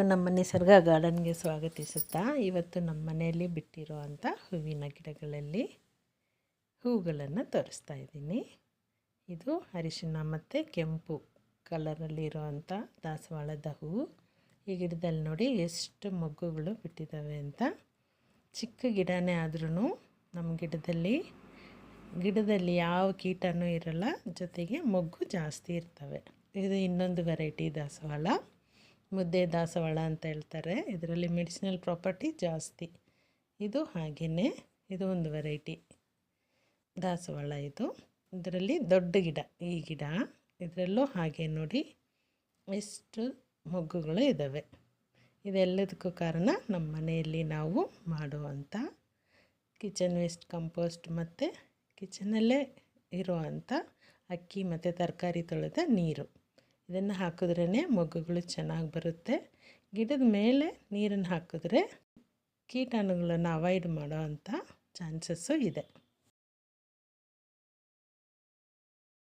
ನಮ್ಮ ನಿಸರ್ಗ ಗಾರ್ಡನ್ಗೆ ಸ್ವಾಗತಿಸುತ್ತಾ, ಇವತ್ತು ನಮ್ಮ ಮನೆಯಲ್ಲಿ ಬಿಟ್ಟಿರುವಂಥ ಹೂವಿನ ಗಿಡಗಳಲ್ಲಿ ಹೂಗಳನ್ನು ತೋರಿಸ್ತಾ ಇದ್ದೀನಿ. ಇದು ಅರಿಶಿನ ಮತ್ತು ಕೆಂಪು ಕಲರಲ್ಲಿ ಇರುವಂಥ ದಾಸವಾಳದ ಹೂವು ಈ ಗಿಡದಲ್ಲಿ ನೋಡಿ ಎಷ್ಟು ಮೊಗ್ಗುಗಳು ಬಿಟ್ಟಿದ್ದಾವೆ ಅಂತ. ಚಿಕ್ಕ ಗಿಡನೇ ಆದ್ರೂ ನಮ್ಮ ಗಿಡದಲ್ಲಿ ಗಿಡದಲ್ಲಿ ಯಾವ ಕೀಟನೂ ಇರಲ್ಲ, ಜೊತೆಗೆ ಮೊಗ್ಗು ಜಾಸ್ತಿ ಇರ್ತವೆ. ಇದು ಇನ್ನೊಂದು ವೆರೈಟಿ ದಾಸವಾಳ. ಮುದ್ದೆ ದಾಸವಾಳ ಅಂತ ಹೇಳ್ತಾರೆ. ಇದರಲ್ಲಿ ಮೆಡಿಸಿನಲ್ ಪ್ರಾಪರ್ಟಿ ಜಾಸ್ತಿ. ಇದು ಹಾಗೆಯೇ ಇದು ಒಂದು ವೆರೈಟಿ ದಾಸವಾಳ ಇದು. ಇದರಲ್ಲಿ ದೊಡ್ಡ ಗಿಡ, ಈ ಗಿಡ. ಇದರಲ್ಲೂ ಹಾಗೆ ನೋಡಿ, ಎಷ್ಟು ಮೊಗ್ಗುಗಳು ಇದ್ದಾವೆ ಇದೆಲ್ಲದಕ್ಕೂ ಕಾರಣ ನಮ್ಮ ಮನೆಯಲ್ಲಿ ನಾವು ಮಾಡುವಂಥ ಕಿಚನ್ ವೇಸ್ಟ್ ಕಂಪೋಸ್ಟ್ ಮತ್ತು ಕಿಚನಲ್ಲೇ ಇರುವಂಥ ಅಕ್ಕಿ ಮತ್ತು ತರಕಾರಿ ತೊಳೆದ ನೀರು. ಇದನ್ನು ಹಾಕಿದ್ರೇ ಮೊಗ್ಗುಗಳು ಚೆನ್ನಾಗಿ ಬರುತ್ತೆ. ಗಿಡದ ಮೇಲೆ ನೀರನ್ನು ಹಾಕಿದ್ರೆ ಕೀಟಾಣುಗಳನ್ನು ಅವಾಯ್ಡ್ ಮಾಡೋ ಅಂಥ ಚಾನ್ಸಸ್ಸು ಇದೆ.